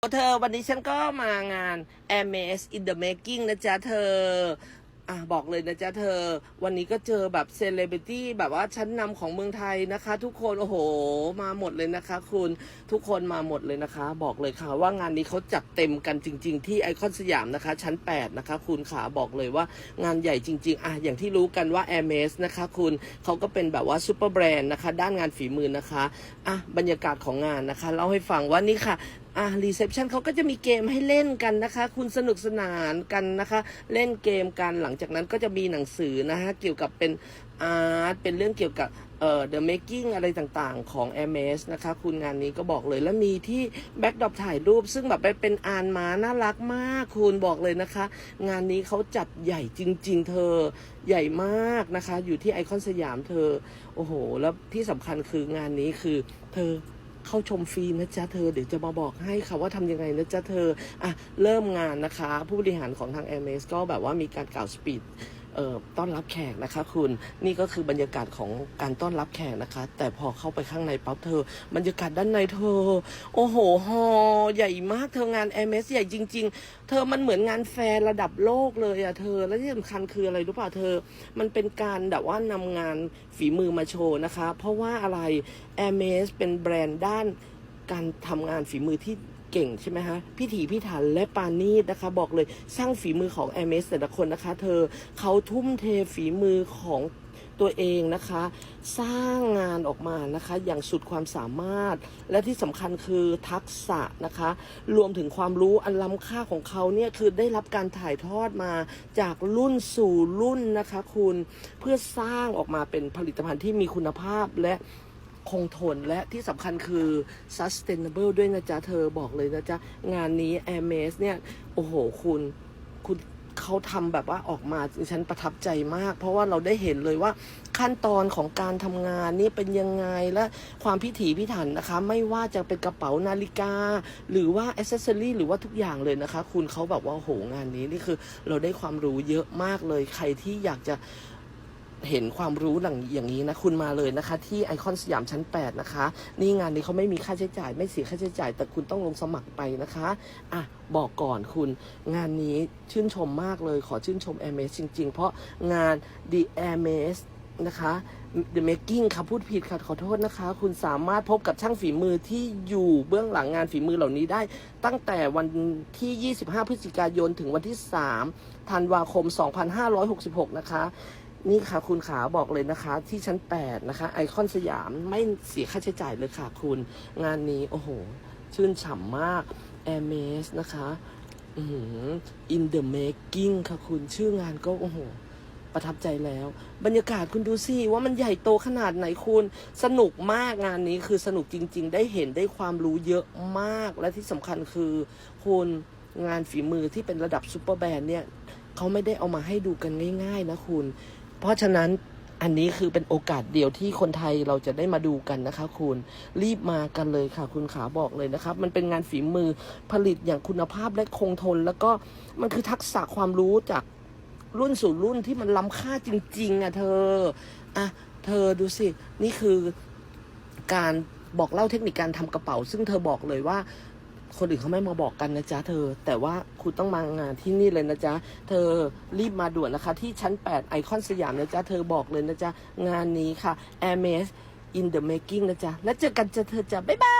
เธอวันนี้ฉันก็มางาน a m a z in the making นะจ๊ะเธอ อะบอกเลยนะจ๊ะเธอ วันนี้ก็เจอแบบเซเลบริตี้แบบว่าชั้นนำของเมืองไทยนะคะ ทุกคนโอ้โห มาหมดเลยนะคะ คุณทุกคนมาหมดเลยนะคะ บอกเลยค่ะว่างานนี้เขาจัดเต็มกันจริง ๆ ที่ไอคอนสยามนะคะ ชั้น 8 นะคะ คุณขาบอกเลยว่างานใหญ่จริง ๆ อะอย่างที่รู้กันว่า a m a z นะคะ คุณเขาก็เป็นแบบว่าซูเปอร์แบรนด์นะคะ ด้านงานฝีมือนะคะอะบรรยากาศของงานนะคะเล่าให้ฟังว่านี่ค่ะ อะรีเซพชันเขาก็จะมีเกมให้เล่นกันนะคะ คุณสนุกสนานกันนะคะ เล่นเกมกันหลังจากนั้นก็จะมีหนังสือนะคะเกี่ยวกับเป็นอาร์ตเป็นเรื่องเกี่ยวกับเอ่อ the making อะไรต่างๆ ของ m s นะคะ คุณงานนี้ก็บอกเลยแล้วมีที่แบ็กดอปถ่ายรูป ซึ่งแบบไปเป็นอานมาน่ารักมากคุณบอกเลยนะคะ งานนี้เขาจัดใหญ่จริง ๆ เธอใหญ่มากนะคะ อยู่ที่ไอคอนสยามเธอ โอ้โห แล้วที่สำคัญคืองานนี้คือเธอ เข้าชมฟรีนะจ๊ะเธอ เดี๋ยวจะมาบอกให้ค่ะว่าทำยังไงนะจ๊ะเธอ อะ เริ่มงานนะคะ ผู้บริหารของทาง m อ s ก็แบบว่ามีการกล่าวสปีด ต้อนรับแขกนะคะ คุณนี่ก็คือบรรยากาศของการต้อนรับแขกนะคะ แต่พอเข้าไปข้างในปั๊บเธอ บรรยากาศด้านในเธอ โอ้โหฮอใหญ่มากเธองาน m อ s ใหญ่จริง ๆ เธอมันเหมือนงานแฟร์ระดับโลกเลยอะเธอ และที่สำคัญคืออะไรรู้ป่ะเธอ มันเป็นการแบบว่านำงานฝีมือมาโชว์นะคะ เพราะว่าอะไร a m a z เป็นแบรนด์ด้านการทำงานฝีมือที่ เก่งใช่ไหมฮะพิถีพิถันและปานีตนะคะ บอกเลยสร้างฝีมือของ m อ s แต่ละคนนะคะ เธอเขาทุ่มเทฝีมือของตัวเองนะคะ สร้างงานออกมานะคะ อย่างสุดความสามารถ และที่สำคัญคือทักษะนะคะ รวมถึงความรู้อันล้ำค่าของเขาเนี่ยคือได้รับการถ่ายทอดมาจากรุ่นสู่รุ่นนะคะ คุณเพื่อสร้างออกมาเป็นผลิตภัณฑ์ที่มีคุณภาพและ คงทนและที่สำคัญคือ sustainable ด้วยนะจ๊ะ เธอบอกเลยนะจ๊ะ งานนี้ a i r m a s เนี่ย โอ้โห คุณคุณเขาทำแบบว่าออกมาฉันประทับใจมาก เพราะว่าเราได้เห็นเลยว่าขั้นตอนของการทำงานนี่เป็นยังไงและความพิถีพิถันนะคะ ไม่ว่าจะเป็นกระเป๋านาฬิกา หรือว่าอ c เซสซอรีหรือว่าทุกอย่างเลยนะคะ คุณเขาแบบว่าโหงานนี้นี่คือเราได้ความรู้เยอะมากเลยใครที่อยากจะ เห็นความรู้หลังอย่างนี้นะคุณมาเลยนะคะ ที่ไอคอนสยามชั้น 8 นะคะ นี่งานนี้เขาไม่มีค่าใช้จ่าย ไม่เสียค่าใช้จ่าย แต่คุณต้องลงสมัครไปนะคะอะบอกก่อนคุณ งานนี้ชื่นชมมากเลยขอชื่นชม a i r m a s จริง ๆ เพราะงาน The a i r m a s นะคะ The Making ค่ะพูดผิดค่ะขอโทษนะคะ คุณสามารถพบกับช่างฝีมือที่อยู่เบื้องหลังงานฝีมือเหล่านี้ได้ ตั้งแต่วันที่ 25 พฤศจิกายนถึงวันที่ 3 ธันวาคม 2566 นะคะ นี่ค่ะคุณขาบอกเลยนะคะ ที่ชั้น 8 นะคะ ไอคอนสยามไม่เสียค่าใช้จ่ายเลยค่ะคุณ งานนี้ โอ้โห ชื่นฉ่ำมาก a i r m a s นะคะอือหือ in the making ค่ะคุณชื่องานก็ โอ้โห ประทับใจแล้ว บรรยากาศคุณดูสิ ว่ามันใหญ่โตขนาดไหนคุณ สนุกมากงานนี้คือสนุกจริง ๆ ได้เห็นได้ความรู้เยอะมากและที่สำคัญคือ คุณงานฝีมือที่เป็นระดับซูเปอร์แบรนด์เนี่ย เขาไม่ได้เอามาให้ดูกันง่ายๆนะคุณ เพราะฉะนั้นอันนี้คือเป็นโอกาสเดียวที่คนไทยเราจะได้มาดูกันนะคะคุณ รีบมากันเลยค่ะ คุณขาบอกเลยนะครับ มันเป็นงานฝีมือผลิตอย่างคุณภาพและคงทน แล้วก็มันคือทักษะความรู้จากรุ่นสู่รุ่นที่มันล้ำค่าจริง ๆ อะ เธอ อะ เธอดูสิ นี่คือการบอกเล่าเทคนิคการทำกระเป๋า ซึ่งเธอบอกเลยว่า คนอื่นเขาไม่มาบอกกันนะจ๊ะเธอ แต่ว่าคุณต้องมางานที่นี่เลยนะจ๊ะเธอรีบมาด่วนนะคะ ที่ชั้น 8 ไอคอนสยามนะจ๊ะเธอบอกเลยนะจ๊ะงานนี้ค่ะ a i r m s in the making นะจ๊ะแล้วเจอกันจ้ะเธอจ้ะบ๊ายบาย